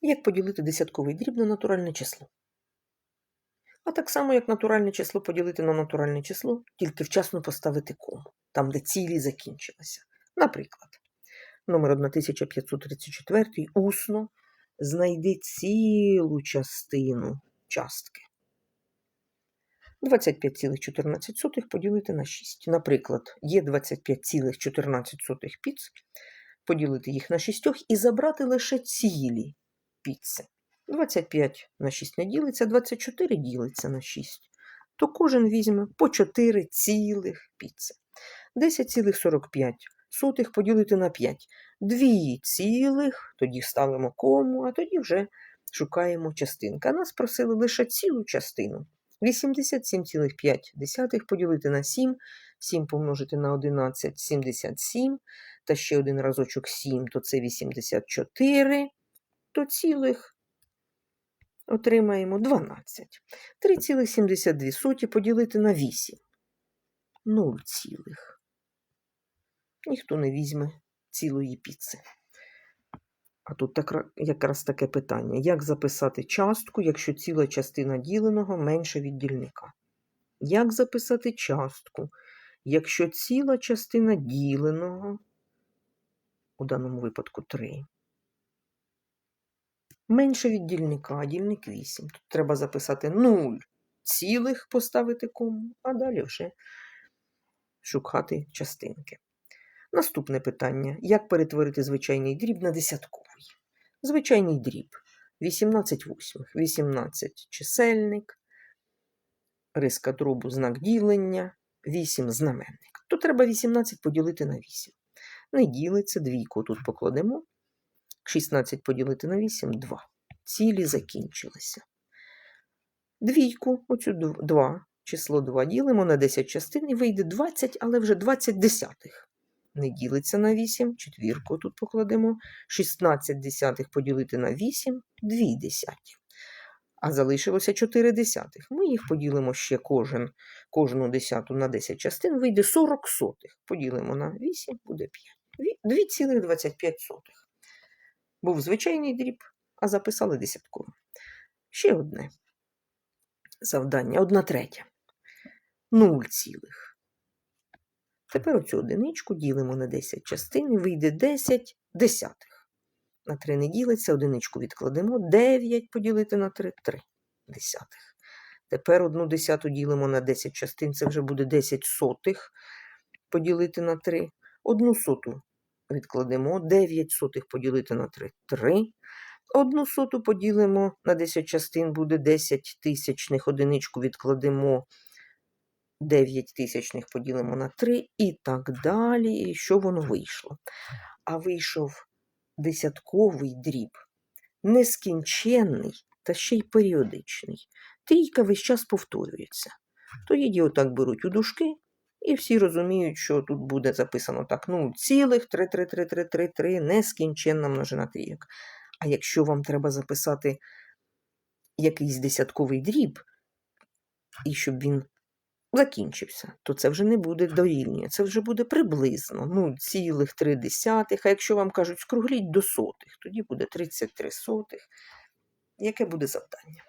Як поділити десятковий дріб на натуральне число? А так само, як натуральне число поділити на натуральне число, тільки вчасно поставити кому, там, де цілі закінчилися. Наприклад, номер 1534 усно знайди цілу частину частки. 25,14 поділити на 6. Наприклад, є 25,14 піц, поділити їх на 6 і забрати лише цілі піци. 25 на 6 не ділиться, 24 ділиться на 6. То кожен візьме по 4 цілих піци. 10,45 сотих поділити на 5. 2 цілих, тоді ставимо кому, а тоді вже шукаємо частинки. А нас просили лише цілу частину. 87,5 поділити на 7, 7 помножити на 11 – 77, та ще один разочок 7, то це 84, то цілих отримаємо 12. 3,72 поділити на 8. 0 цілих. Ніхто не візьме цілої піци. А тут якраз таке питання. Як записати частку, якщо ціла частина діленого менше від дільника? Як записати частку, якщо ціла частина діленого, у даному випадку 3, менше від дільника, а дільник 8. Тут треба записати 0 цілих, поставити кому, а далі вже шукати частинки. Наступне питання: як перетворити звичайний дріб на десятковий? Звичайний дріб 18 восьмих, 18 чисельник, риска дробу знак ділення, 8 знаменник. Тут треба 18 поділити на 8. Не ділиться, двійку тут покладемо. 16 поділити на 8 2. Цілі закінчилися. Двійку, оцю 2, число 2 ділимо на 10 частин і вийде 20, але вже 20 десятих не ділиться на 8, четвірку тут покладемо. 16 десятих поділити на 8, 2 десяті. А залишилося 4 десятих. Ми їх поділимо ще кожен, кожну десяту на 10 частин, вийде 40 сотих. Поділимо на 8, буде 5. 2,25. Був звичайний дріб, а записали десятково. Ще одне завдання, одна третя. 0 цілих. Тепер оцю одиничку ділимо на 10 частин і вийде 10 десятих. На 3 не ділиться, одиничку відкладемо, 9 поділити на 3 3 десятих. Тепер одну десяту ділимо на 10 частин, це вже буде 10 сотих поділити на 3. Одну соту відкладемо, 9 сотих поділити на 3 3. Одну соту поділимо на 10 частин, буде 10 тисячних, одиничку відкладемо. 9 тисячних поділимо на 3 і так далі. І що воно вийшло? А вийшов десятковий дріб, нескінченний та ще й періодичний. Трійка весь час повторюється. Тоді отак беруть у дужки, і всі розуміють, що тут буде записано так: ну, цілих 3, 3, 3, 3, 3, 3, нескінченна множина трійок. А якщо вам треба записати якийсь десятковий дріб, і щоб він закінчився, то це вже не буде дорівнює, це вже буде приблизно ну, цілих три десятих, а якщо вам кажуть, скругліть до сотих, тоді буде 33 сотих. Яке буде завдання?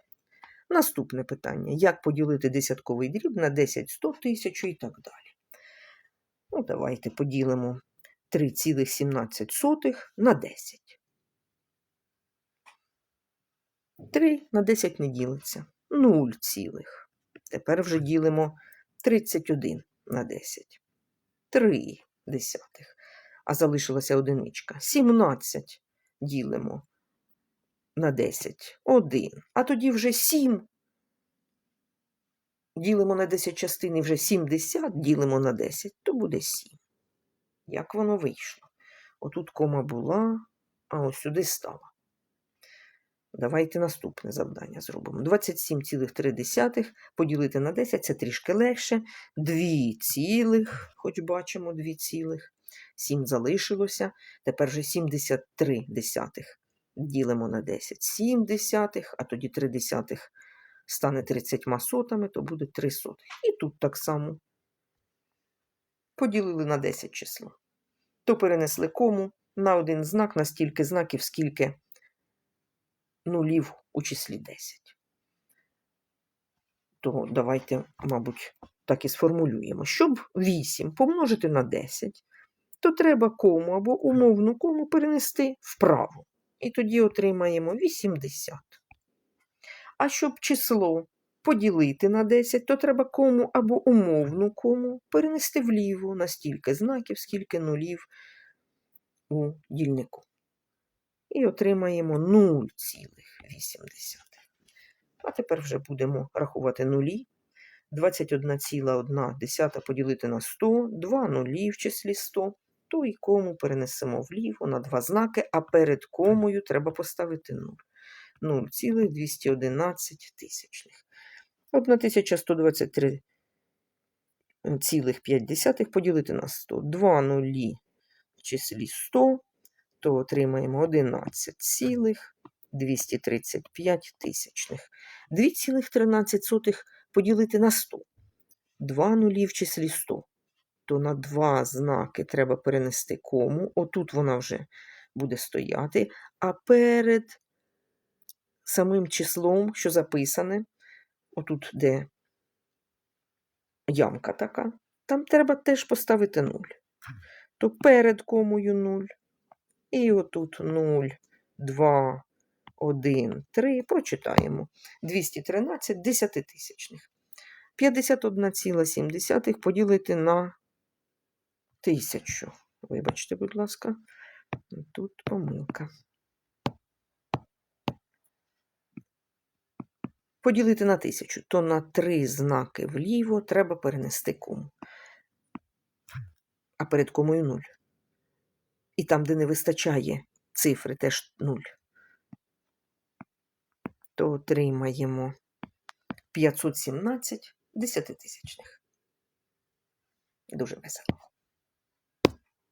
Наступне питання: як поділити десятковий дріб на 10, 100 тисяч і так далі. Ну, Давайте поділимо 3,17 на 10. 3 на 10 не ділиться. 0 цілих. Тепер вже ділимо 31 на 10. 3 десятих. А залишилася одиничка. 17 ділимо на 10. 1. А тоді вже 7. Ділимо на 10 частин і вже 70 ділимо на 10, то буде 7. Як воно вийшло? Отут кома була, а ось сюди стала. Давайте наступне завдання зробимо. 27,3 поділити на 10 це трішки легше. 2 цілих, хоч бачимо 2 цілих. 7 залишилося. Тепер вже 73 десятих. Ділимо на 10 7 десятих, а тоді 3 десятих стане 30 сотами, то буде 3 сотих. І тут так само поділили на 10 число. то перенесли кому на один знак на стільки знаків, скільки нулів у числі 10. То давайте, мабуть, так і сформулюємо. Щоб 8 помножити на 10, то треба кому або умовну кому перенести вправо. І тоді отримаємо 80. А щоб число поділити на 10, то треба кому або умовну кому перенести вліво на стільки знаків, скільки нулів у дільнику. І отримаємо 0,8. А тепер вже будемо рахувати нулі. 21,1 поділити на 100, 2 нулі в числі 100, то і кому перенесемо вліво на два знаки, а перед комою треба поставити 0. 0,211 тисячних. 1123,5 поділити на 100. 2 нулі в числі 100, то отримаємо 11,235 тисячних. 2,13 поділити на 100. 2 нулі в числі 100. То на два знаки треба перенести кому. Отут вона вже буде стояти. А перед самим числом, що записане, отут, де ямка така, там треба теж поставити 0. То перед комою 0. І отут 0, 2, 1, 3. Прочитаємо. 213 десятитисячних. 51,7 поділити на 1000. Вибачте, будь ласка, тут помилка. Поділити на 1000, то на три знаки вліво треба перенести кому. А перед комою 0. І там, де не вистачає цифри, теж 0. То отримаємо 517 десятитисячних. Дуже весело.